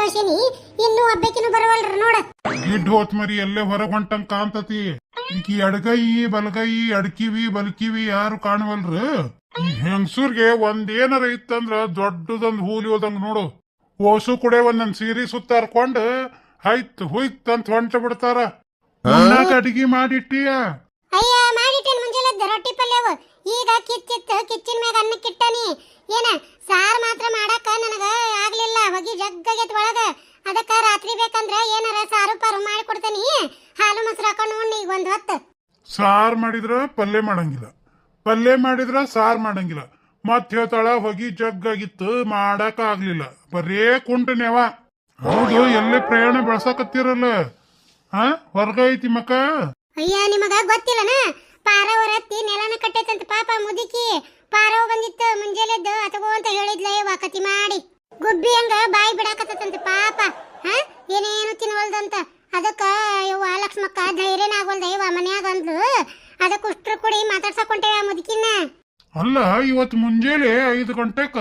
ಕಳ್ಸೀನಿ ಇನ್ನು ಅಬ್ಬೆಕಿನ ಬರವಲ್ರ ನೋಡ. ಗಿಡ್ ಹೋತ್ ಮರಿ ಎಲ್ಲೇ ಹೊರಗ್ ಹೊಂಟಂಗ್ ಕಾಂತತಿ ಈಕಿ ಎಡಗೈ ಬಲಗೈ ಅಡ್ಕಿವಿ ಬಲ್ಕಿವಿ ಯಾರು ಕಾಣವಲ್ರ? ಈ ಹೆಂಗಸೂರ್ಗೆ ಒಂದೇನಾರ ಇತ್ತಂದ್ರ ದೊಡ್ಡದೊಂದ್ ಹೂಲಿ ಹೋದಂಗ್ ನೋಡು. ಓಸು ಕುಡೆ ಒಂದೊಂದ್ ಸೀರೆ ಸುತ್ತ ಹರ್ಕೊಂಡ್ ಆಯ್ತ್ ಹುಯ್ತ್ ಅಂತ ಹೊಂಟ ಬಿಡ್ತಾರ ಅಡಿಗೆ ಮಾಡಿಟ್ಟಿಯ? ಮುಂಜಾನೆ ರೊಟ್ಟಿ ಪಲ್ಯವ ಈಗ ಕಿಚ್ಚಿತ್ತು ಕಿಚ್ಚಿನ ಮ್ಯಾಗ ಅನ್ನ ಕಿಟ್ಟನಿ ಏನ ಸಾರ್ ಮಾತ್ರ ಮಾಡಾಕ ನನಗ ಆಗ್ಲಿಲ್ಲ. ಹೊಗಿ ಜಗ್ಗಗೆ ಒಳಗ. ಅದಕ್ಕ ರಾತ್ರಿ ಬೇಕಂದ್ರ ಏನಾರ ಸಾರು ಪಾರು ಮಾಡಿ ಕೊಡ್ತೇನಿ. ಹಾಲು ಮೊಸರು ಹಾಕೊಂಡು ಉಣ್ಣಿ ಈಗ ಒಂದ್ ಹೊತ್ತು. ಸಾರ್ ಮಾಡಿದ್ರ ಪಲ್ಯ ಮಾಡಂಗಿಲ್ಲ. ಪಲ್ಯ ಮಾಡಿದ್ರ ಸಾರ್ ಮಾಡಂಗಿಲ್ಲ. ಮತ್ ಹೇಳ್ತಾಳ ಹೊಗಿ ಜಗ್ಗಾಗಿತ್ತು ಮಾಡಕ ಆಗ್ಲಿಲ್ಲ. ಬರೇ ಕುಂಟನೇವ ಹೌದು ಎಲ್ಲೇ ಪ್ರಯಾಣ ಬೆಳ್ಸಾಕತ್ತೀರಲ್ಲ? ಹಾ ಹೊರ್ಗ ಐತಿ ಮಕ್ಕ? ಅಯ್ಯ ನಿಮಗ ಗೊತ್ತಿಲ್ಲನ? ಪಾರವ ರತ್ತಿ ನೆಲನ ಕಟ್ಟೈತಂತ ಪಾಪ ಮುದುಕಿ. ಪಾರವ ಬಂದಿತ್ತು, ಮುಂಜಾನೆದ್ದು ಅತಗೋ ಅಂತ ಹೇಳಿದ್ಲ ಯವ್ವ ಕತಿ ಮಾಡಿ. ಗುಬ್ಬಿ ಹಂಗ ಬಾಯಿ ಬಿಡಾಕತ್ತಂತ ಪಾಪ. ಹ, ಏನೇನು ತಿನ್ವಲ್ದಂತ. ಅದಕ್ಕ ಯವ್ವ ಲಕ್ಷ್ಮಕ್ಕ ಧೈರ್ಯನ ಆಗೋಲ್ದ ಯವ್ವ ಮನ್ಯಾಗ ಅಂದ್ಲು. ಅದಕ್ಕ ಉಷ್ಟ್ರು ಕುಡಿ ಮಾತಾಡ್ಸಕೊಂಟೇವ ಮುದುಕಿನ ಅಲ್ಲ ಇವತ್ತು ಮುಂಜಾನೆ ಐದು ಗಂಟೆಕ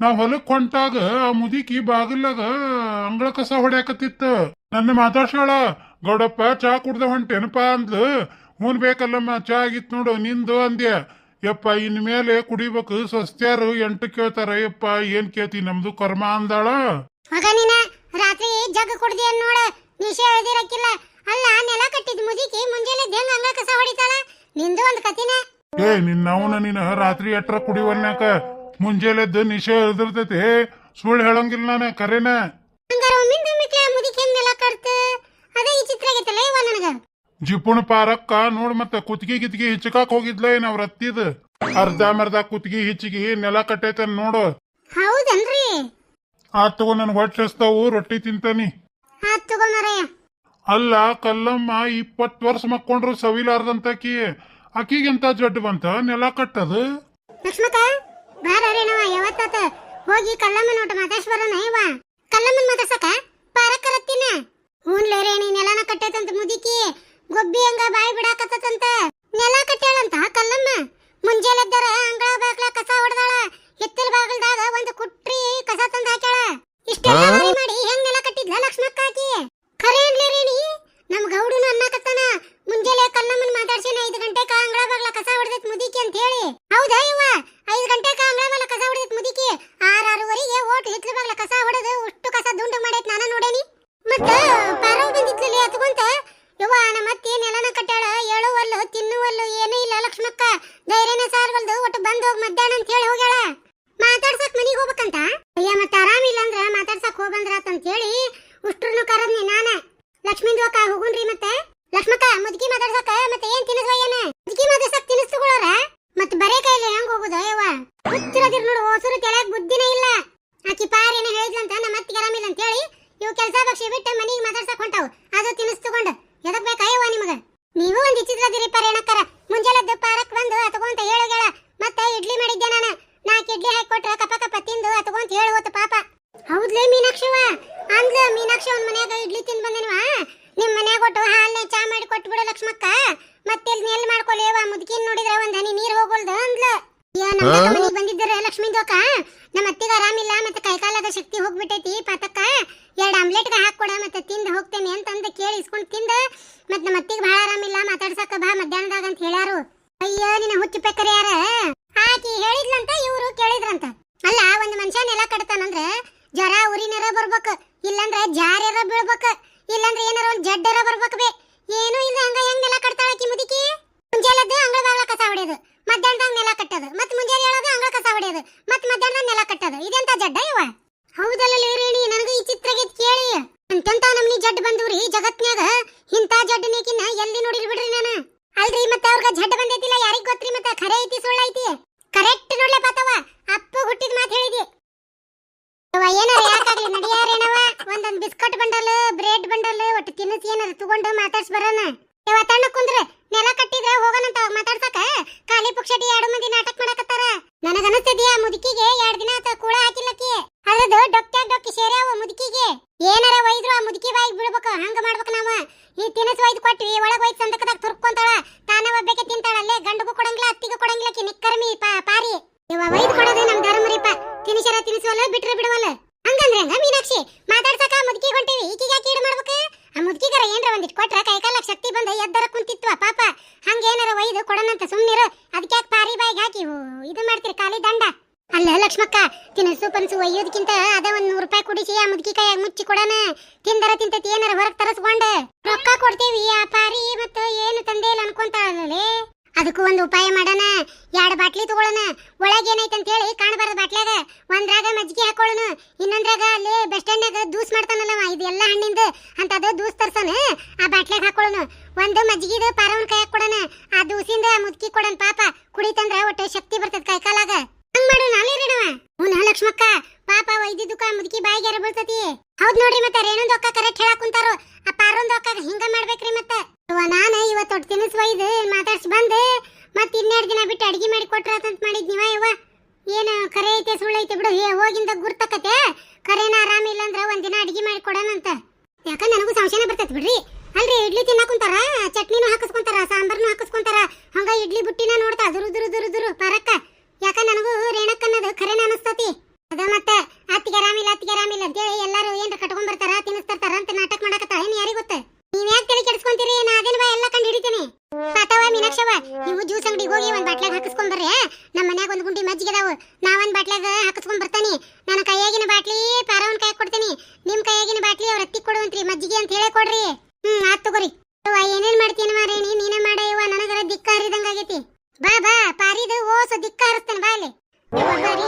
ನಾವ್ ಹೊಲಕ್ ಹೊಂಟಾಗ ಆ ಮುದುಕಿ ಬಾಗಿಲಾಗ ಅಂಗಳ ಕಸ ಹೊಡ್ಯಾಕತ್ತಿತ್ತ. ನನ್ನ ಮಾತಾಡ್ಸಾಳ ಗೌಡಪ್ಪ, ಚಾ ಕುಡ್ದ ಹೊಂಟೇನಪ್ಪ ಅಂದ್ಲು. ಹೂನ್ ಬೇಕಲ್ಲಮ್ಮ ಚಾ ಆಗಿತ್ ನೋಡು ನಿಂದು ಅಂದ್ಯ. ಯಪ್ಪ ಇನ್ ಮೇಲೆ ಕುಡಿಬೇಕು ಸ್ವಸ್ತ್ಯಾರು ಎಂಟು ಕೇಳ್ತಾರ. ಯಪ್ಪ ಏನ್ ಕೇಳ್ತಿ ನಮ್ದು ಕರ್ಮ ಅಂದಾಳ? ಮಗ ನೀನ ರಾತ್ರಿ ಜಗ್ ಕುಡ್ದಿ ನೋಡು. ನಿಶೆ ಹೇಳ್ದಿರಕ್ಕಿಲ್ಲ. ಅಲ್ಲ ನೆಲ ಕಟ್ಟಿದ್ ಮುದುಕಿ ಮುಂಜಾನೆ ದೇಂಗ ಹಂಗ ಕಸ ಹೊಡಿತಾಳ? ನಿಂದು ಒಂದ್ ಕತಿನ ಏ ನಿನ್ನವನ ನೀನ ರಾತ್ರಿ ಎಟ್ರ ಕುಡಿವಲ್ನ್ಯಾಕ? ಮುಂಜಾನೆದ್ದು ನಿಶೆ ಎಳ್ದಿರ್ತೈತಿ ಸುಳ್ಳು ಹೇಳಂಗಿಲ್ಲ ನಾನು ಕರೆನ? ಹಂಗಾರ ಒಮ್ಮಿಂದ ಮುದುಕಿ ನೆಲ ಕಟ್ತ ಅದೇ ಈ ಚಿತ್ರ ಆಗೈತಲ್ಲ ಇವ ನನಗ ಜಿಪುಣ ಪಾರಕ್ಕ ನೋಡ್ ಮತ್ತ ಕುತ್ತಿಗೆ ಗಿತ್ತಿಗೆ ಹಿಚ್ಚಕಾಕ್ ಹೋಗಿದ್ಲ ಏನ್ ಅವ್ರ ಅತ್ತಿದ? ಅರ್ಧ ಮರ್ಧ ಕುತ್ತಿಗೆ ಹಿಚ್ಚಿಗೆ ನೆಲ ಕಟ್ಟೈತೆ ನೋಡು. ಹೌದನ್ರಿ? ಆ ತಗೋ ನನ್ ಹೊಟ್ಟೆ ಹಸ್ತಾವು ರೊಟ್ಟಿ ತಿಂತಾನಿ. ಆತ್ ಅಲ್ಲ ಕಲ್ಲಮ್ಮ ಇಪ್ಪತ್ ವರ್ಷ ಮಕ್ಕೊಂಡ್ರು ಸವೀಲಾರದಂತಾಕಿ ಅಕ್ಕಿಗೆ ಎಂತ ಜಡ್ ಬಂತ? ನೆಲ ಕಟ್ಟದು? ಲಕ್ಷ್ಮಕ ಬಾರ ರೇಣವ ಯಾವತ್ತಾತ ಹೋಗಿ ಕಲ್ಲಮ್ಮನ ನೋಟ ಮಾತಾಡ್ಸ್ ಬರೋಣ ಇವ. ಕಲ್ಲಮ್ಮನ್ ಮಾತಾಡ್ಸಕ ಪಾರಕ್ಕರತ್ತಿನ ಹೂನ್ಲೇ ರೇಣಿ ನೆಲನ ಕಟ್ಟೈತಂತ ಮುದುಕಿ ಗೊಬ್ಬಿ ಹಂಗ ಬಾಯಿ ಬಿಡಾಕತ್ತಂತ ನೆಲ ಕಟ್ಟಾಳಂತ ಕಲ್ಲಮ್ಮ ಮುಂಜಾನೆದ್ದರ ಅಂಗಳ ಬಾಗ್ಲ ಕಸ ಹೊಡೆದಾಳ ಹಿತ್ತಲ ಬಾಗಲ್ದಾಗ ಒಂದು ಕುಟ್ರಿ ಕಸ ತಂದು ಹಾಕ್ಯಾಳ ಇಷ್ಟೆಲ್ಲ ದಾರಿ ಮಾಡಿ ಹೆಂಗ್ ನೆಲ ಕಟ್ಟಿದ್ಲ ಲಕ್ಷ್ಮಕ್ಕ ಆಕಿ ಖರೆ ಅನ್ಲೇ ರೇಣಿ ನಮ್ ಗೌಡನ ಅನ್ನಕತ್ತಾನ ಮುಂಜಾನೆ ಕಲ್ಲಮ್ಮನ್ ಮಾತಾಡ್ಸೇನ ಐದು ಗಂಟೆಕ ಅಂಗಳ ಬಾಗ್ಲ ಕಸ ಹೊಡೆದೈತ್ ಮುದುಕಿ ಅಂತ ಹೇಳಿ ಹೌದಾ ಇವ ಐದು ಗಂಟೆಕ ಅಂಗಳ ಬಾಗ್ಲ ಕಸ ಹೊಡೆದೈತ್ ಮುದುಕಿ ಆರಾರುವರೆಗೆ ಓಟ್ ಹಿತ್ಲ ಬಾಗ್ಲ ಕಸ ಹೊಡೆದು ಅಷ್ಟು ಕಸ ದುಂಡು ಮಾಡೈತ್ ನಾನು ನೋಡೇನಿ ಮತ್ತ ಪಾರವ್ ಬಂದಿತ್ಲಲ್ಲಿ ಹತ್ಕೊಂತ ಯವ್ವ ನಮ್ಮ ಅತ್ತಿ ನೆಲನ ಕಟ್ಟಾಳ ಏಳುವಲ್ಲು ತಿನ್ನುವಲ್ಲು ಏನೂ ಇಲ್ಲ ಲಕ್ಷ್ಮಕ್ಕ ಧೈರ್ಯನ ಸಾರ್ವಲ್ದು ಒಟ್ಟು ಬಂದ್ ಹೋಗ್ ಮಧ್ಯಾಹ್ನ ಅಂತ ಹೇಳಿ ಹೋಗ್ಯಾಳ ಮಾತಾಡ್ಸಕ್ ಮನಿಗ್ ಹೋಗ್ಬೇಕಂತ ಅಯ್ಯ ಮತ್ತ ಆರಾಮಿಲ್ಲ ಅಂದ್ರ ಮಾತಾಡ್ಸಕ್ ಹೋಗಂದ್ರ ಅಂತ ಹೇಳಿ ಉಷ್ಟ್ರನು ಕರದ್ನಿ ನಾನ. ಲಕ್ಷ್ಮೀಂದು ಅಕ್ಕ ಹೋಗುನ್ರಿ ಮತ್ತೆ. ಲಕ್ಷ್ಮಕ್ಕ, ಮುದುಕಿ ಮಾತಾಡ್ಸಕ ಮತ್ತೆ ಏನ್ ತಿನ್ನಿಸ್ವ ಏನ? ಮುದುಕಿ ಮಾತಾಡ್ಸಕ್ ತಿನ್ನಿಸ್ತುಗಳವ್ರ? ಮತ್ ಬರೇ ಕೈಲಿ ಹೆಂಗ್ ಹೋಗುದ ಯವ್ವ? ಹುಚ್ಚಿರದಿರ್ ನೋಡು, ಹೊಸರು ಕೆಳಗ್ ಬುದ್ಧಿನೇ ಇಲ್ಲ. ಆಕಿ ಪಾರ್ ಏನ ಹೇಳಿದ್ಲಂತ ನಮ್ಮ ಅತ್ತಿಗೆ ಆರಾಮಿಲ್ಲ ಅಂತ ಹೇಳಿ ಇವು ಕೆಲಸ ಬಕ್ಷಿ ಬಿಟ್ಟು ಮನಿಗೆ ಮಾತಾಡ್ಸಕ್ ಹೊಂಟಾವು. ಅದು ತಿನ್ನಿಸ್ತುಕೊಂಡ ಎದಕ್ ಬೇಕಾಯವ್ವ ನಿಮಗ? ನೀವು ಒಂದ್ ಇಚ್ಚಿದ್ರದಿರಿ ಪರೇಣಕ್ಕರ ಮುಂಜಾನೆ ಪಾರಕ್ ಬಂದು ಅತಗೊಂತ ಹೇಳೋಗಳ ಮತ್ತೆ ಇಡ್ಲಿ ಮಾಡಿದ್ದೆ ನಾನು ನಾಲ್ಕು ಇಡ್ಲಿ ಹಾಕಿ ಕೊಟ್ರ ಕಪ ಕಪ ತಿಂದು ಅತಗೊಂತ ಹೇಳುವತ್ತು ಪಾಪ ಹೌದ್ಲೇ ಮೀನಾಕ್ಷವ ಅಂದ್ಲ ಮೀನಾಕ್ಷಿ ಅವ್ನ ಮನ್ಯಾಗ ಇಡ್ಲಿ ತಿಂದ್ ಬಂದೇನ್ವಾ ನಿಮ್ ಮನ್ಯಾಗ ಒಟ್ಟು ಹಾಲ್ನೆ ಚಾ ಮಾಡಿ ಕೊಟ್ಟು ಬಿಡು ಲಕ್ಷ್ಮಕ್ಕ ಮತ್ತೆ ಇಲ್ಲಿ ನೆಲ್ ಮಾಡ್ಕೊಲೇವ ಮುದುಕಿನ್ ನೋಡಿದ್ರ ಒಂದ್ ಹನಿ ನೀರ್ ಹೋಗೋಲ್ದು ಅಂದ್ಲ ಯಾ ನಮ್ಮ ಮನೆಗೆ ಬಂದಿದ್ದೀರ ಲಕ್ಷ್ಮೀ ದೋಕ ನಮ್ಮ ಅತ್ತಿಗ ಆರಾಮಿಲ್ಲ ಮತ್ತೆ ಕೈಕಾಲದ ಶಕ್ತಿ ಹೋಗ್ಬಿಟ್ಟೈತಿ ಪಾತಕ್ಕ ಎರಡು ಆಮ್ಲೆಟ್ಗೆ ಹಾಕೊಡ ಮತ್ತೆ ತಿಂದು ಅಂತಂದು ಕೇಳಿ ಇಸ್ಕೊಂಡು ತಿಂದ ಮತ್ತೆ ನಮ್ಮ ಅತ್ತಿಗೆ ಬಹಳ ಆರಾಮಿಲ್ಲ, ಮಾತಾಡ್ಸಕ ಬಾ ಮಧ್ಯಾಹ್ನದಾಗ ಅಂತ ಹೇಳ್ಯಾರು. ಅಯ್ಯೋ, ನಿನ್ನ ಹುಚ್ಚು ಪೆಕ್ಕರಿ ಯಾರ? ಆಕಿ ಹೇಳಿದ್ಲಂತ ಇವ್ರು ಕೇಳಿದ್ರಂತ. ಅಲ್ಲ, ಒಂದ್ ಮನುಷ್ಯ ನೆಲ ಕಟ್ತಾನಂದ್ರ ಜ್ವರ ಉರಿನರ ಬರ್ಬೇಕು, ಇಲ್ಲಂದ್ರ ಜಾರ್ಯಾರ ಬೀಳ್ಬೇಕು, ಇಲ್ಲಂದ್ರ ಏನಾರ ಒಂದ್ ಜಡ್ಡರ ಬರ್ಬೇಕು ಬೇ. ಏನೂ ಇಲ್ಲ ಹಂಗ ಹೆಂಗ್ ನೆಲ ಕಟ್ತಾಳ ಮುದುಕಿ? ಮುಂಜಾನೆದ್ದು ಅಂಗಳ ಬಾಗ್ಲ ಕಸ ಹೊಡೆಯೋದು, ಮಧ್ಯಾಹ್ನದಾಗ ನೆಲ ಕಟ್ಟೋದು ಮತ್ ಮುಂಜಾನೆ ಹೇಳೋದು ಅಂಗಳ ಕಸ ಹೊಡೆಯೋದು ಮತ್ ಮಧ್ಯಾಹ್ನ ನೆಲ ಕಟ್ಟೋದು. ಇದೆಂತ ಜಡ್ಡ ಇವ? ಹೌದಲ್ಲ ರೇಣಿ, ನನಗೂ ಈ ಚಿತ್ರ ಗೀತ್ ಕೇಳಿ. ಅಂತಂತ ನಮ್ನಿ ಜಡ್ ಬಂದೂರಿ ಜಗತ್ನ್ಯಾಗ ಇಂತ ಜಡ್ ನೀಕಿನ ಎಲ್ಲಿ ನೋಡಿಲ್ ಬಿಡ್ರಿ ನಾನು? ಅಲ್ರಿ ಮತ್ತೆ ಅವ್ರಿಗೆ ಜಡ್ ಬಂದೈತಿಲ್ಲ ಯಾರಿಗ್ ಗೊತ್ತ್ರಿ ಮತ್ತೆ? ಖರೆ ಐತಿ, ಸುಳ್ಳ ಐತಿ. ಕರೆಕ್ಟ್ ನೋಡ್ಲೆ ಪಾತವ. ಅಪ್ಪ ಹುಟ್ಟಿದ ಮಾತು ಹೇಳಿದಿ. ಏನಾರ ಯಾಕಾಗ್ಲಿ ನಡಿಯಾರೇನವ ಒಂದೊಂದ್ ಬಿಸ್ಕಟ್ ಬಂಡಲ್, ಬ್ರೆಡ್ ಬಂಡಲ್, ಒಟ್ಟು ತಿನ್ನಿಸಿ ಏನಾರ ತಗೊಂಡು ಮಾತಾಡ್ಸ್ ಬರೋಣ. ಮೀನಾಕ್ಷಿ ಮಾತಾಡ್ಸಕ ಮುದುಕಿಗೆ ಹೊಂಟೀವಿ. ಈಕಿಗೆ ಯಾಕೆ ಮಾಡ್ಬೇಕು? ಆ ಮುದುಕಿಗರ ಏನ್ರ ಒಂದಿಟ್ ಕೊಟ್ರ ಕೈಕಾಲ ಶಕ್ತಿ ಬಂದ ಎದ್ದರ ಕುಂತಿತ್ವ, ಪಾಪ. ಹಂಗೇನಾರ ಒಯ್ದು ಕೊಡೋಣಂತ ಸುಮ್ಮನಿರು ಅದಕ್ಕೆ ಯಾಕೆ ಪಾರಿ ಬಾಯಿಗೆ ಹಾಕಿ? ಇದು ಮಾಡ್ತೀರಿ ಖಾಲಿ ದಂಡ. ಅಲ್ಲ, ಲಕ್ಷ್ಮಕ್ಕ ತಿನಸು ಪನ್ಸು ಒಯ್ಯೋದಕ್ಕಿಂತ ಅದ ಒಂದ್ ನೂರು ರೂಪಾಯಿ ಕುಡಿಸಿ ಆ ಮುದ್ಕಿ ಕೈ ಮುಚ್ಚಿ ಕೊಡೋಣ ತಿಂದರ ತಿಂತತಿ ಏನಾರ ಹೊರಗೆ ತರಸ್ಕೊಂಡ. ರೊಕ್ಕ ಕೊಡ್ತೀವಿ, ಆ ಪಾರಿ ಮತ್ತೆ ಏನು ತಂದೆ ಇಲ್ಲ ಅನ್ಕೊಂತಾಳಲ್ಲೇ ಅದಕ್ಕೂ ಒಂದು ಉಪಾಯ ಮಾಡೋಣ. ಎರಡು ಬಾಟ್ಲಿ ತಗೊಳ್ಳೋಣ. ಒಳಗೆ ಏನೈತೆ ಅಂತ ಹೇಳಿ ಕಾಣಬಾರ್ದು ಬಾಟ್ಲ್ಯಾಗ. ಒಂದ್ರಾಗ ಮಜ್ಜಿಗೆ ಹಾಕೊಳ್ಳೋಣ. ಇನ್ನೊಂದ್ರಾಗ ಅಲ್ಲಿ ಬಸ್ ಸ್ಟ್ಯಾಂಡ್ನಾಗ ದೂಸ್ ಮಾಡ್ತಾನಲ್ಲವ ಇದು ಎಲ್ಲ ಹಣ್ಣಿಂದ ಅಂತದ ದೂಸ್ ತರ್ಸನ ಆ ಬಾಟ್ಲ್ಯಾಗ ಹಾಕೊಳ್ಳೋಣ. ಒಂದು ಮಜ್ಜಿಗೆದು ಪಾರವನ್ ಕೈ ಕೊಡೋಣ. ಆ ದೂಸಿಂದ ಮುದ್ಕಿ ಕೊಡೋಣ ಪಾಪ. ಕುಡಿತಂದ್ರ ಒಟ್ಟು ಶಕ್ತಿ ಬರ್ತದ ಕೈಕಾಲಾಗ ಹಂಗ್ ಮಾಡು ಅಲ್ಲೇ ರೀಣವ ಹ್ಞೂ ಲಕ್ಷ್ಮಕ್ಕ. ಪಾಪ ವೈದ್ಯದುಕ ಮುದುಕಿ ಬಾಯಿಗೆ ಬೀಳ್ತತಿ ಹೌದ್ ನೋಡ್ರಿ ಮತ್ತೆ ರೇಣುಂದ್ ಕರೆಕ್ಟ್ ಹೇಳಕ್ ಕುಂತಾರು, ಆ ಪಾರೊಂದ್ ಒಕ್ಕ ಹಿಂಗ ಮಾಡ್ಬೇಕ್ರಿ ಮತ್ತೆ. ನಾನ ಇವತ್ತು ಒಟ್ಟು ತಿನ್ನಿಸುವ, ಇದು ಮಾತಾಡ್ಸಿ ಬಂದು. ಮತ್ತೆ ಇನ್ನೆರಡು ದಿನ ಬಿಟ್ಟು ಅಡಿಗೆ ಮಾಡಿ ಕೊಟ್ರ ಅಂತ ಮಾಡಿದ್ ನೀವ ಯವ್ವ? ಏನು ಕರೆ ಐತೆ, ಸುಳ್ಳು ಐತೆ ಬಿಡು. ಹೋಗಿಂದ ಗುರ್ತಕತೆ. ಕರೆನ ಆರಾಮಿಲ್ಲ ಅಂದ್ರೆ ಒಂದಿನ ಅಡಿಗೆ ಮಾಡಿ ಕೊಡೋಣಂತ ಯಾಕಂದ್ರೆ ನನಗೂ ಸಂಶಯನ ಬರ್ತೈತೆ ಬಿಡ್ರಿ. ಅಲ್ರಿ, ಇಡ್ಲಿ ತಿನ್ನಕೊಂತಾರ? ಕುಂತಾರ ಚಟ್ನಿನೂ ಹಾಕಿಸ್ಕೊಂತಾರ, ಸಾಂಬಾರ್ನು ಹಾಕಿಸ್ಕೊಂತಾರ? ಹಂಗ ಇಡ್ಲಿ ಬುಟ್ಟಿನ ನೋಡ್ತಾ ದುರು ದುರು ದುರು ದುರು ಪರಕ್ಕ. ಯಾಕ ನನಗೂ ರೇಣಕ್ಕನ್ನದು ಖರೇನ ಅನಸ್ತತಿ ಅದ ಮತ್ತೆ ಅತ್ತಿಗೆ ಆರಾಮಿಲ್ಲ ಅತ್ತಿಗೆ ಆರಾಮಿಲ್ಲ ಅಂತೇಳಿ ಎಲ್ಲಾರು ಏನ್ರ ಕಟ್ಕೊಂಡ್ ಬರ್ತಾರ ತಿನ್ನಿಸ್ತಾರ ಅಂತ ನಾಟಕ ಮಾಡಕತ್ತಾಳ ಏನ್ ಯಾರಿಗ್ ಗೊತ್ತ ನೀವ್ ಯಾಕೆ ತಲೆ ಕೆಡಿಸ್ಕೊಂತೀರಿ ನಾ ಅದೇನ್ ಬಾ ಎಲ್ಲ ಕಂಡು ಹಿಡಿತೀನಿ ಪಾತವ ಮೀನಾಕ್ಷವ ನೀವು ಜ್ಯೂಸ್ ಅಂಗಡಿಗೆ ಹೋಗಿ ಒಂದ್ ಬಾಟ್ಲಾಗ ಹಾಕಿಸ್ಕೊಂಡ್ ಬರ್ರಿ ನಮ್ಮ ಮನ್ಯಾಗ ಒಂದ್ ಗುಂಡಿ ಮಜ್ಜಿಗೆ ಅದಾವು ನಾ ಒಂದ್ ಬಾಟ್ಲಾಗ ಹಾಕಿಸ್ಕೊಂಡ್ ಬರ್ತಾನಿ ನನ್ನ ಕೈಯಾಗಿನ ಬಾಟ್ಲಿ ಪಾರವನ್ ಕೈ ಕೊಡ್ತೀನಿ ನಿಮ್ ಕೈಯಾಗಿನ ಬಾಟ್ಲಿ ಅವ್ರ ಅತ್ತಿ ಕೊಡುವಂತ್ರಿ ಮಜ್ಜಿಗೆ ಅಂತ ಹೇಳೇ ಕೊಡ್ರಿ ಹ್ಮ್ ಆತ್ ತಗೋರಿ ಅವ್ವ, ಏನೇನ್ ಮಾಡ್ತೀನಿ ಮಾರೇಣಿ ನೀನೇ ಮಾಡ ಇವ ನನಗರ ದಿಕ್ಕ ಹರಿದಂಗ ಆಗೈತಿ ಬಾ ಬಾ ಪಾರಿದು ಓಸ ದಿಕ್ಕ ಹರಿಸ್ತೇನೆ ಬಾ ಅಲ್ಲಿ ಯವ್ವ, ಬಾರಿ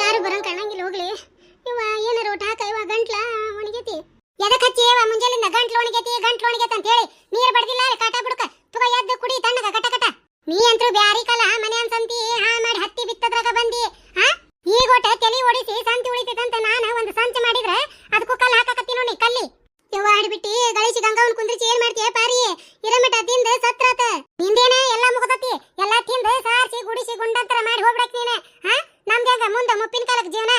ಯಾರು ಬರಂಗ್ ಕಾಣಂಗಿಲ್ಲ ಹೋಗ್ಲಿ ಇವ ಏನಾರ ಊಟ ಹಾಕ ಇವ ಗಂಟ್ಲ ಒಣಗೈತಿ ಎದಕ್ ಹಚ್ಚಿ ಇವ ಮುಂಜಾಲಿಂದ ಗಂಟ್ಲು ಒಣಗೈತಿ ಗಂಟ್ಲು ಒಣಗೈತಿ ಅಂತ ಹೇಳಿ ನೀರ್ ಬಡ್ದಿಲ್ಲ ಅಲ್ಲಿ ಕಾಟ ಬಿಡ್ಕ ತುಗ ಎದ್ದು ಕುಡಿ ತಣ್ಣಗ ಕಟ ಕಟ ನೀ ಅಂತೂ ಬ್ಯಾರಿ ಕಾಲ ಮನೆ ಅನ್ಸಂತಿ ಹಾ ಮಾಡಿ ಹತ್ತಿ ಬಿತ್ತದ್ರಾಗ ಬಂದಿ ಹಾ ಈಗ ಒಟ್ಟ ತಲಿ ಓಡಿಸಿ ಸಂತಿ ಉಳಿತೈತಂತ ನಾನ ಒಂದು ಸಂಚ ಮಾಡಿದ್ರೆ ಅದಕ್ಕೂ ಕಲ್ಲು ಹಾಕಕತ್ತಿ ನೋಡಿ ಕಲ್ಲಿ ಯವ್ವ ಆಡ್ಬಿಟ್ಟಿ ಗಳಿಸಿ ಗಂಗಾವನ್ ಕುಂದ್ರಿಸಿ ಏನ್ ಮಾಡ್ತೀಯ ಪಾರಿ ಇರಮಟ ತಿಂದ ಸತ್ರಾತ ನಿಂದೇನ ಎಲ್ಲ ಮುಗದತಿ ಎಲ್ಲ ತಿಂದ ಸಾರಿಸಿ ಗುಡಿಸಿ ಗುಂಡಂತರ ಮಾಡಿ ಹೋಗ್ಬಿಡಕ್ ನೀನೆ ಹಾ ನಮ್ದ್ಯಾಂಗ ಮುಂದ ಮುಪ್ಪಿನ ಕಾಲಕ್ ಜೀವನ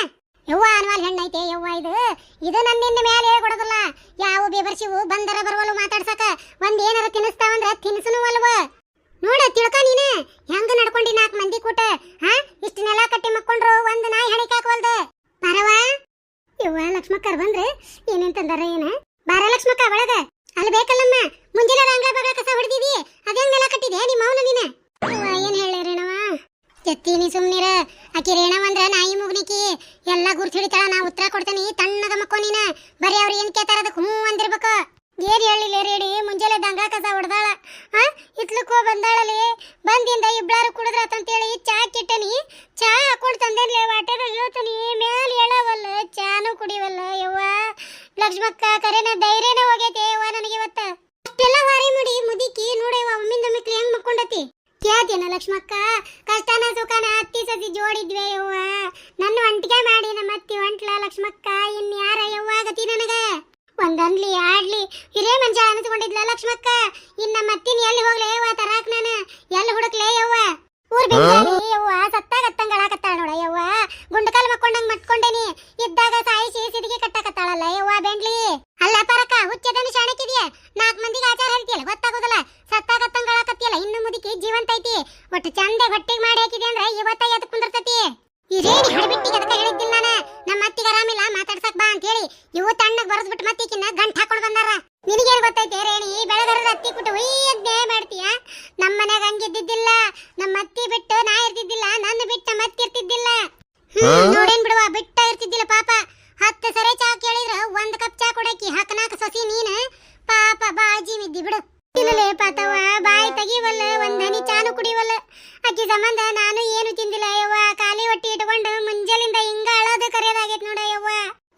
ಯವ್ವ ಅನ್ವಾಲ್ ಹೆಣ್ಣೈತೆ ಯವ್ವ ಇದು ಇದು ನನ್ನಿಂದ ಮೇಲೆ ಕೊಡೋದಿಲ್ಲ ಯಾವ ಬೇಬರ್ಸಿವು ಬಂದರ ಬರವಲು ಮಾತಾಡ್ಸಕ ಒಂದ್ ಏನಾರ ತಿನ್ನಿಸ್ತಾವಂದ್ರ ತಿನ್ಸುನು ಅಲ್ವ ನೋಡ ತಿಳ್ಕ ನೀನೆ ಹೆಂಗ ನಡ್ಕೊಂಡಿ ನಾಲ್ಕು ಮಂದಿ ಕೂಟ ಹಾ ಇಷ್ಟು ನೆಲ ಕಟ್ಟಿ ಮಕ್ಕೊಂಡ್ರು ಒಂದ್ ನಾಯಿ ಹಣಿಕ್ ಹಾಕವಲ್ದ ಪರವ ಯವ್ವ ಲಕ್ಷ್ಮಕ್ಕರ್ ಬಂದ್ರೆ ಏನೇಂತಂದಾರ ಏನ ಬಾರ ಲಕ್ಷ್ಮಕ್ಕ ಒಳಗ ಅಲ್ಲಿ ಬೇಕಲ್ಲಮ್ಮ ಮುಂಜಾನೆ ಅಂಗಳ ಬಗಳ ಕಸ ಹೊಡೆದಿದಿ ಅದೇಂಗ್ ನೆಲ ಕಟ್ಟಿದೆ ನಿಮ್ಮ ಅವನ ನೀನ ಯವ್ವ ಏನ್ ಹೇಳಿ ರೇಣವ ಎತ್ತೀನಿ ಸುಮ್ನಿರ ಆಕಿ ರೇಣವ ಅಂದ್ರ ನಾಯಿ ಮುಗ್ನಿಕಿ ಎಲ್ಲ ಗುರ್ತು ಹಿಡಿತಾಳ ನಾ ಉತ್ತರ ಕೊಡ್ತೀನಿ ತಣ್ಣಗ ಮಕ್ಕೋ ನೀನ ಬರೀ ಅವ್ರು ಏನ್ ಕೇಳ್ತಾರ ಅದಕ್ಕೆ ಹ್ಞೂ ಅಂದಿರ್ಬೇಕು ಏನ್ ಹೇಳಿಲ್ಲ ರೇಡಿ ಮುಂಜಾನೆ ದಂಗ ಕಸ ಹೊಡ್ದಾಳ ಹಾ ಇತ್ಲಕ್ಕೋ ಬಂದಾಳಲ್ಲಿ ಬಂದಿಂದ ಇಬ್ಳಾರು ಕುಡಿದ್ರಾತಂತೇಳಿ ಚಾ ಕಿಟ್ಟನಿ ಚಾ ಹಾಕೊಂಡ್ ತಂದೇನ್ಲೆ ವಾಟೆನ ಹೇಳ್ತೀನಿ ಮ್ಯಾಲ ಹೇಳವಲ್ಲ ಚಾನು ಕುಡಿವಲ್ಲ ಯವ್ವ ಲಕ್ಷ್ಮಕ್ಕ ಕರೆನ ಧೈರ್ಯನ ಹೋಗೈತೆ ಯವ್ವ ನನಗೆ ಇವತ್ತ ಅಷ್ಟೆಲ್ಲ ವಾರಿ ಮಾಡಿ ಮುದುಕಿ ನೋಡವ್ವ ಒಮ್ಮಿಂದ ಮಿಕ್ಲಿ ಹೆಂಗ್ ಮಕ್ಕೊಂಡತಿ ಕೇಳ್ತೇನ ಲಕ್ಷ್ಮಕ್ಕ ಕಷ್ಟನ ಸುಖನ ಸತಿ ಯವ್ವ. ನನ್ನ ಒಂಟಿಗೆ ಮಾಡಿ ನಮ್ಮ ಅತ್ತಿ ಒಂಟ್ಲ ಲಕ್ಷ್ಮಕ್ಕ ಇನ್ ಯಾರ ಯವ್ವ ಗತಿ ನನಗ? ಒಂದನ್ಲಿ ಆಡ್ಲಿ ಹಿರೇ ಮಂಜ ಅನಿಸ್ಕೊಂಡಿದ್ಲ ಲಕ್ಷ್ಮಕ್ಕ. ಇನ್ ನಮ್ಮ ಅತ್ತಿನ ಎಲ್ಲಿ ಹೋಗ್ಲೇ ಯವ್ವ ತರಾಕ್ ನಾನ? ಎಲ್ಲಿ ಹುಡುಕ್ಲೆ ಯವ್ವ? ಊರ್ ಯವ್ವ. ಸತ್ತಾಗ ಅತ್ತಂಗಳಾಕತ್ತಾಳ ನೋಡ ಯವ್ವ. ಗುಂಡಕಾಲ್ ಮಕ್ಕೊಂಡಂಗ್ ಮಟ್ಕೊಂಡೇನಿ. ಇದ್ದಾಗ ಸಾಯಿಸಿ ಸಿದಿಗೆ ಕಟ್ಟಾಕತ್ತಾಳಲ್ಲ ಯವ್ವ ಬೆಂಡ್ಲಿ. ಅಲ್ಲ ಪರಕ ಹುಚ್ಚದ ಶಾಣಕ್ಕಿದ್ಯಾ ನಾಲ್ಕು ಮಂದಿಗೆ ಆಚಾರ ಹೇಳ್ತಿಯಲ್ಲ ಗೊತ್ತಾಗೋದಲ್ಲ ಸತ್ತಾಗತ್ತಂಗಳಾಕತ್ತಿಯಲ್ಲ ಇನ್ನು ಮುದುಕಿ ಜೀವಂತ ಐತಿ ಒಟ್ಟು ಚಂದ ಹೊಟ್ಟಿಗೆ ಮಾಡಿ ಹಾಕಿದೆ ಅಂದ್ರೆ ಇವತ್ತ ಎದ್ ಕುಂದಿರ್ತತಿ ಇದೇನಿ ಹಡಬಿಟ್ಟಿಗೆ ಅದಕ್ಕ ಹೇಳಿದ್ದಿಲ್ಲ ನಾನು ನಮ್ಮ ಅತ್ತಿಗೆ ಆರಾಮಿಲ್ಲ ಮಾತಾಡ್ಸಕ್ ಬಾ ಅಂತ ಹೇಳಿ ಇವು ತಣ್ಣಗ್ ಬರದ್ಬಿಟ್ಟು ಮತ್ತಿಕಿನ್ನ ಗಂಟ್ ಹಾಕೊಂಡ್ ಬಂದಾರ ನಿನಗೇನ್ ಗೊತ್ತೈತೆ ರೇಣಿ ಬೆಳಗರದ ಅತ್ತಿ ಕುಟ್ಟು ಒಯ್ಯದ್ ನ್ಯಾಯ ಮಾಡ್ತೀಯ ನಮ್ಮ ಮನ್ಯಾಗ ಹಂಗಿದ್ದಿದ್ದಿಲ್ಲ ನಮ್ಮ ಅತ್ತಿ ಬಿಟ್ಟು ನಾ ಇರ್ತಿದ್ದಿಲ್ಲ ನನ್ನ ಬಿಟ್ಟು ನಮ್ಮ ಅತ್ತಿ ಇರ್ತಿದ್ದಿಲ್ಲ ಹ್ಮ್, ನೋಡೇನ್ ಬಿಡುವ ಬಿಟ್ಟ ಇರ್ತಿದ್ದಿಲ್ಲ ಪಾಪ ಹತ್ತು ಸರಿ ಚಾ ಕೇಳಿದ್ರ ಒಂದ್ ಕಪ್ ಚಾ ಕೊಡಕಿ ಹಕ್ಕನಾಕ ಸೊಸಿ ನೀನ್ ಪಾಪ ಬಾಜಿ ಮಿದ್ದಿ ಬಿಡು ಇಲ್ಲಲೇ ಪಾತವ ಬಾಯಿ ತೆಗಿವಲ್ಲ ಒಂದ್ ಹನಿ ಚಾನು ಕುಡಿವಲ್ಲ ಅಕ್ಕಿ ಸಂಬಂಧ ನಾನು ಏನು ತಿಂದಿಲ್ಲ ಯವ್ವ ಖಾಲಿ ಹೊಟ್ಟಿ ಇಟ್ಕೊಂಡು ಮುಂಜಾಲಿಂದ ಹಿಂಗ ಅಳೋದು ಕರೆಯೋದಾಗೈತ್ ನೋಡ ಯವ್ವ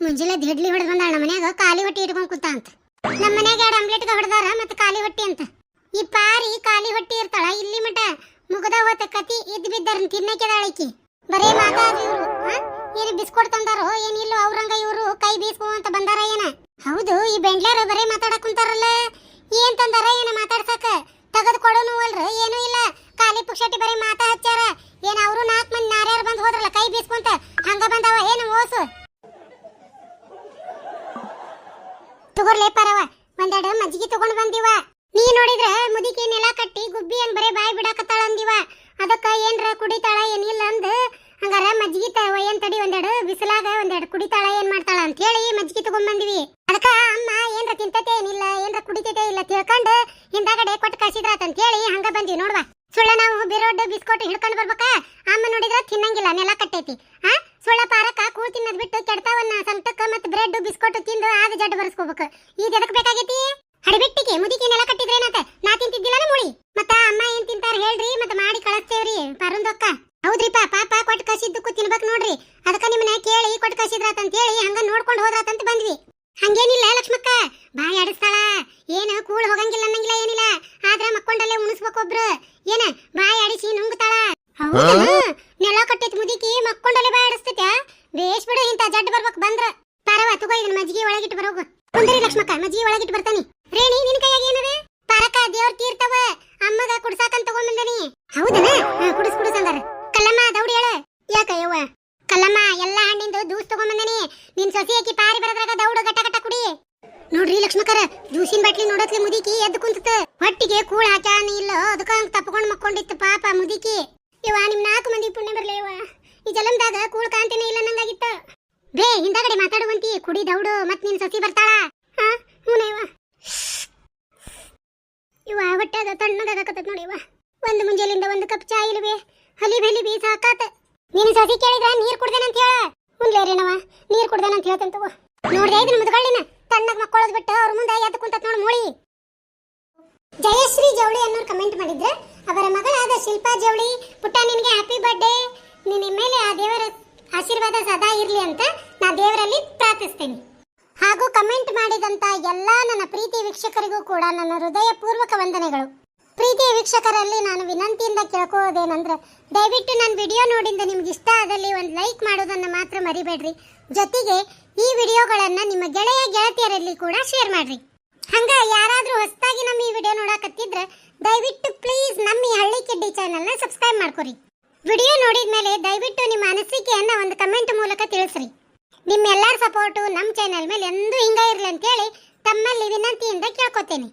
ಮುಂಜಾನೆ ದಿಡ್ಲಿ ಹೊಡೆದ್ ಬಂದಾಳ ನಮ್ಮ ಮನ್ಯಾಗ ಖಾಲಿ ಹೊಟ್ಟಿ ಇಟ್ಕೊಂಡ್ ಕೂತ ಅಂತ ನಮ್ಮ ಮನ್ಯಾಗ ಎರಡು ಆಮ್ಲೆಟ್ ಹೊಡೆದಾರ ಮತ್ತೆ ಖಾಲಿ ಹೊಟ್ಟಿ ಅಂತ ಈ ಪಾರಿ ಖಾಲಿ ಹೊಟ್ಟಿ ಇರ್ತಾಳ ಇಲ್ಲಿ ಮಟ ಮುಗದ ಕತಿ, ಇದ್ ಬಿದ್ದಾರ ತಿನ್ನಕ್ಕೆದಾಳಕಿ ಬರೇ ಮಾತಾಡ್ರಿ ಇವ್ರು? ಏನು ಬಿಸ್ಕೊಟ್ ತಂದಾರೋ ಏನಿಲ್ಲ ಅವ್ರಂಗ ಇವ್ರು, ಕೈ ಬೀಸ್ಕೋ ಅಂತ ಬಂದಾರ ಏನ? ಹೌದು, ಈ ಬೆಂಡ್ಲಾರ ಬರೇ ಮಾತಾಡಕ್ ಕುಂತಾರಲ್ಲ. ಏನ್ ತಂದಾರ ಏನ ಮಾತಾಡ್ಸಕ? ತಗದ್ ಕೊಡೋನು ಅಲ್ರ ಏನೂ ಇಲ್ಲ. ಖಾಲಿ ಪುಕ್ಷಟಿ ಬರೀ ಮಾತಾ ಹಚ್ಚಾರ ಏನ ಅವರು ನಾಲ್ಕು ಮಂದಿ ನಾರ್ಯಾರು ಬಂದ್ ಹೋದ್ರಲ್ಲ, ಕೈ ಬೀಸ್ಕೊಂತ ಹಂಗ ಬಂದಾವ, ಏನು ಓಸು ತಗೋರ್ಲೆ ಪರವ, ಒಂದೆರಡು ಮಜ್ಜಿಗೆ ತಗೊಂಡ್ ಬಂದಿವ. ನೀ ನೋಡಿದ್ರ ಮುದಿಕೆ ನೆಲ ಕಟ್ಟಿ ಗುಬ್ಬಿ ಹಂಗ್ ಬರೇ ಬಾಯಿ ಬಿಡಾಕತ್ತಾಳ ಅಂದಿವ. ಅದಕ್ಕ ಏನ್ರ ಕುಡಿತಾಳ ಏನಿಲ್ಲ ಅಂದ್ ಹಂಗಾರ ಮಜ್ಜಿಗೆ ಏನ್ ತಡಿ ಒಂದೆರಡು, ಬಿಸಿಲಾಗ ಒಂದೆರಡು ಕುಡಿತಾಳ ಏನ್ ಮಾಡ್ತಾಳ ಅಂತ ಹೇಳಿ ಮಜ್ಜಿಗೆ ತಗೊಂಡ್ ಬಂದಿವಿ. ಅದಕ್ಕ ಅಮ್ಮ ಏನ್ರ ತಿಂತತೆ ಏನಿಲ್ಲ, ಏನ್ರ ಕುಡಿತತೆ ಇಲ್ಲ ತಿಳ್ಕೊಂಡು ಹಿಂದಾಗಡೆ ಕೊಟ್ಟು ಕಳ್ಸಿದ್ರಾತಂತ ಹೇಳಿ ಹಂಗ ಬಂದಿವಿ ನೋಡ್ವಾ. ಸುಳ್ಳ ನಾವು ಬಿರೋಡ್, ಬಿಸ್ಕೊಟ್ ಹಿಡ್ಕೊಂಡು ಬರ್ಬೇಕ. ಅಮ್ಮ ನೋಡಿದ್ರ ತಿನ್ನಂಗಿಲ್ಲ, ನೆಲ ಕಟ್ಟೈತಿ. ಹಾ ಸುಳ್ಳ ಪಾರಕ ಕೂಳ್ ತಿನ್ನದ್ ಬಿಟ್ಟು ಕೆಡ್ತಾವನ್ನ ಸಂತಕ್ಕ ಮತ್ ಬ್ರೆಡ್, ಬಿಸ್ಕೊಟ್ ತಿಂದು ಆದ ಜಡ್ ಬರ್ಸ್ಕೋಬೇಕು. ಈಗ ಎದಕ್ ಬೇಕಾಗೈತಿ? ಹಡಿಬಿಟ್ಟಿಗೆ ಮುದಿಕೆ ನೆಲ ಕಟ್ಟಿದ್ರೇನತ ನಾ ತಿಂತಿದ್ದಿಲ್ಲ ಮುಳಿ? ಮತ್ತ ಅಮ್ಮ ಏನ್ ತಿಂತಾರ ಹೇಳ್ರಿ ಮತ್ತ ಮಾಡಿ ಕಳಸ್ತೇವ್ರಿ ಪರುಂದೊಕ್ಕ ಹೌದ್ರಿಪ್ಪ ಪಾಪ ಕೊಟ್ಟು ಕಸಿದ್ದಕ್ಕೂ ತಿನ್ಬೇಕು ನೋಡ್ರಿ. ಅದಕ್ಕ ನಿಮ್ಮನ್ನ ಕೇಳಿ ಕೊಟ್ಟು ಕಸಿದ್ರಾತಂತ ಹೇಳಿ ಹಂಗ ನೋಡ್ಕೊಂಡು ಹೋದ್ರಾತಂತ ಬಂದ್ವಿ. ಹಂಗೇನಿಲ್ಲ ಲಕ್ಷ್ಮಕ್ಕ. ಬಾಯಿ ಆಡಿಸ್ತಾಳ ಏನ ಕೂಳ್ ಹೋಗಂಗಿಲ್ಲ ಅನ್ನಂಗಿಲ್ಲ ಏನಿಲ್ಲ. ಆದ್ರ ಮಕ್ಕೊಂಡಲ್ಲೇ ಉಣಿಸ್ಬೇಕೊಬ್ರು ಏನ ಬಾಯಿ ಆಡಿಸಿ ನುಂಗ್ತಾಳ. ಹೌದನ ನೆಲ ಕಟ್ಟೈತಿ ಮುದುಕಿ ಮಕ್ಕೊಂಡಲ್ಲೇ ಬಾಯಿ ಆಡಿಸ್ತೈತ್ಯಾ ಬೇಷ್ ಬಿಡು ಇಂತ ಜಡ್ ಬರ್ಬೇಕು ಬಂದ್ರ ಪಾರವ ತಗೋ ಇದನ್ನ ಮಜ್ಜಿಗೆ ಒಳಗಿಟ್ಟು ಬರೋಗು ಕುಂದರಿ ಲಕ್ಷ್ಮಕ್ಕ ಮಜ್ಜಿಗೆ ಒಳಗಿಟ್ಟು ಬರ್ತಾನಿ ರೇಣಿ ನಿನ್ ಕೈಯಾಗ ಏನದ ಪಾರಕ ದೇವ್ರ ತೀರ್ತವ ಅಮ್ಮಗ ಕುಡ್ಸಾಕಂತ ತಗೊಂಬಂದನಿ ಹೌದನ ಹಾ, ಕುಡಿಸ್ ಕುಡಿಸ್ ಅಂದಾರ ಕಲ್ಲಮ್ಮ ದೌಡಿ ಹೇಳ ಯಾಕ ಯವ್ವ ಕಲ್ಲಮ್ಮ ಎಲ್ಲಾ ಹಣ್ಣಿಂದು ದೂಸ್ ತಗೊಂಬಂದನಿ ನಿನ್ ಹಾಕಿ ಪಾರಿ ಬರದ್ರಾಗ ದೌಡು ಗಟ್ಟ ಗಟ್ಟ ಕುಡಿ. ನೋಡ್ರಿ ಲಕ್ಷ್ಮಕರ ಜ್ಯೂಸಿನ ಬಾಟ್ಲಿ ನೋಡತ್ಲಿ ಮುದಿಕಿ ಎದ್ದು ಕುಂತತ. ಹೊಟ್ಟಿಗೆ ಕೂಳ್ ಹಾಕ್ಯಾನ ಇಲ್ಲ ಅದಕ್ಕ ಹಂಗ ತಪ್ಕೊಂಡ್ ಮಕ್ಕೊಂಡಿತ್ತು ಪಾಪ ಮುದಿಕಿ. ಇವ ನಿಮ್ ನಾಲ್ಕು ಮಂದಿ ಪುಣ್ಯ ಬರ್ಲಿ ಇವ. ಈ ಜಲಂದಾಗ ಕೂಳ್ ಕಾಂತಿನೇ ಇಲ್ಲ ನಂಗಾಗಿತ್ತ. ಬೇ, ಹಿಂದಗಡೆ ಮಾತಾಡುವಂತಿ, ಕುಡಿ ದೌಡು, ಮತ್ ನಿನ್ ಸಸಿ ಬರ್ತಾಳ. ಹಾ, ಹ್ಞೂ ಇವ. ಇವ ಹೊಟ್ಟಾಗ ತಣ್ಣಗಾಗಕತ್ತ ನೋಡಿ ಇವ. ಒಂದು ಮುಂಜಾಲಿಂದ ಒಂದು ಕಪ್ ಚಾ ಇಲ್ವೇ? ಹಲಿ ಬೆಲಿ ಬೀ ಸಾಕಾತ ನಿನ್ ಸಸಿ ಕೇಳಿದ್ರ ನೀರ್ ಕುಡ್ದೇನಂತ ಹೇಳ. ನೀರ್ ಕುಡ್ದೇನಂತ ಹೇಳ್ತಂತವ ನೋಡ್ದೆ ಇದನ್ನ ಮುದ್ಗಳಿನ ತಣ್ಣಗ್ ಮಕ್ಕಳದ್ ಬಿಟ್ಟು ಅವ್ರ ಮುಂದೆ ಎದ್ದು ಕುಂತತ್ ನೋಡ್ ಮೂಳಿ. ಜಯಶ್ರೀ ಜವಳಿ ಅನ್ನೋರು ಕಮೆಂಟ್ ಮಾಡಿದ್ರೆ. ಅವರ ಮಗಳಾದ ಶಿಲ್ಪಾ ಜವಳಿ, ಪುಟ್ಟ ನಿನಗೆ ಹ್ಯಾಪಿ ಬರ್ಡೇ ನಿನ್ನ ಮೇಲೆ ಆ ದೇವರ ಆಶೀರ್ವಾದ ಸದಾ ಇರಲಿ ಅಂತ ನಾ ದೇವರಲ್ಲಿ ಪ್ರಾರ್ಥಿಸ್ತೇನೆ. ಹಾಗೂ ಕಮೆಂಟ್ ಮಾಡಿದಂತ ಎಲ್ಲಾ ನನ್ನ ಪ್ರೀತಿ ವೀಕ್ಷಕರಿಗೂ ಕೂಡ ನನ್ನ ಹೃದಯಪೂರ್ವಕ ವಂದನೆಗಳು. ಪ್ರೀತಿಯ ವೀಕ್ಷಕರಲ್ಲಿ ನಾನು ವಿನಂತಿಯಿಂದ ಕೇಳ್ಕೋದೇನಂದ್ರೆ ದಯವಿಟ್ಟು ನನ್ನ ವಿಡಿಯೋ ನೋಡಿಂದ ನಿಮ್ಗೆ ಇಷ್ಟ ಆದಲ್ಲಿ ಒಂದು ಲೈಕ್ ಮಾಡೋದನ್ನು ಮಾತ್ರ ಮರಿಬೇಡ್ರಿ. ಜೊತೆಗೆ ಈ ವಿಡಿಯೋಗಳನ್ನು ನಿಮ್ಮ ಗೆಳೆಯ ಗೆಳತಿಯರಲ್ಲಿ ಕೂಡ ಶೇರ್ ಮಾಡ್ರಿ. ಹಂಗೆ ಯಾರಾದರೂ ಹೊಸದಾಗಿ ನಮ್ಮ ಈ ವಿಡಿಯೋ ನೋಡಕತ್ತಿದ್ರೆ, ದಯವಿಟ್ಟು ಪ್ಲೀಸ್ ನಮ್ಮ ಈ ಹಳ್ಳಿ ಕಿಡ್ಡಿ ಚಾನಲ್ನ ಸಬ್ಸ್ಕ್ರೈಬ್ ಮಾಡ್ಕೊರಿ. ವಿಡಿಯೋ ನೋಡಿದ ಮೇಲೆ ದಯವಿಟ್ಟು ನಿಮ್ಮ ಅನಿಸಿಕೆಯನ್ನು ಒಂದು ಕಮೆಂಟ್ ಮೂಲಕ ತಿಳಿಸ್ರಿ. ನಿಮ್ಮೆಲ್ಲರ ಸಪೋರ್ಟು ನಮ್ಮ ಚಾನೆಲ್ ಮೇಲೆ ಎಂದೂ ಹಿಂಗೆ ಇರಲಿ ಅಂತೇಳಿ ತಮ್ಮಲ್ಲಿ ವಿನಂತಿಯಿಂದ ಕೇಳ್ಕೊತೇನೆ.